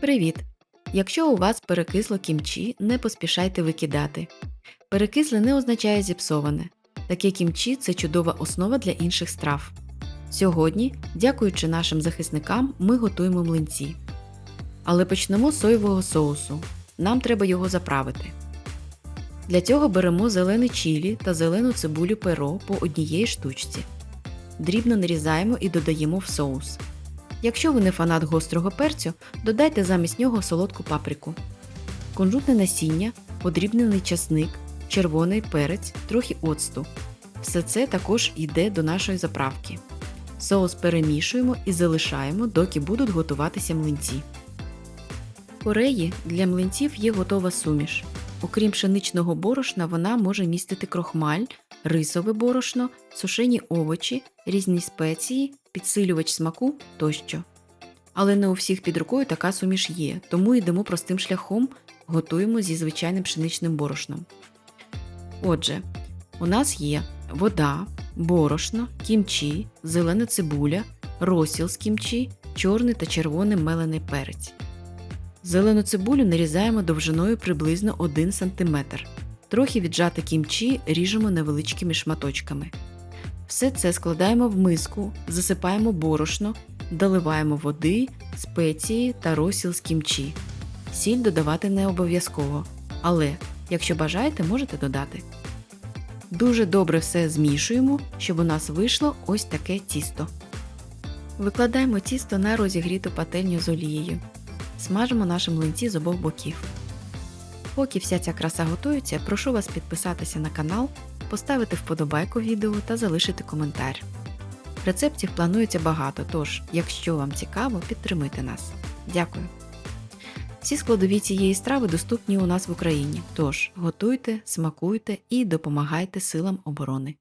Привіт! Якщо у вас перекисло кімчі, не поспішайте викидати. Перекисле не означає зіпсоване. Таке кімчі це чудова основа для інших страв. Сьогодні, дякуючи нашим захисникам, ми готуємо млинці. Але почнемо з соєвого соусу. Нам треба його заправити. Для цього беремо зелене чілі та зелену цибулю перо по однієї штучці. Дрібно нарізаємо і додаємо в соус. Якщо ви не фанат гострого перцю, додайте замість нього солодку паприку. Кунжутне насіння, подрібнений часник, червоний перець, трохи оцту. Все це також йде до нашої заправки. Соус перемішуємо і залишаємо, доки будуть готуватися млинці. В Кореї для млинців є готова суміш. Окрім пшеничного борошна, вона може містити крохмаль, рисове борошно, сушені овочі, різні спеції, підсилювач смаку тощо. Але не у всіх під рукою така суміш є, тому йдемо простим шляхом, готуємо зі звичайним пшеничним борошном. Отже, у нас є вода, борошно, кімчі, зелена цибуля, розсіл з кімчі, чорний та червоний мелений перець. Зелену цибулю нарізаємо довжиною приблизно 1 см. Трохи віджати кімчі ріжемо невеличкими шматочками. Все це складаємо в миску, засипаємо борошно, доливаємо води, спеції та розсіл з кімчі. Сіль додавати не обов'язково, але якщо бажаєте, можете додати. Дуже добре все змішуємо, щоб у нас вийшло ось таке тісто. Викладаємо тісто на розігріту пательню з олією. Смажимо наші млинці з обох боків. Поки вся ця краса готується, прошу вас підписатися на канал, поставити вподобайку відео та залишити коментар. Рецептів планується багато, тож, якщо вам цікаво, підтримуйте нас. Дякую. Всі складові цієї страви доступні у нас в Україні, тож готуйте, смакуйте і допомагайте силам оборони.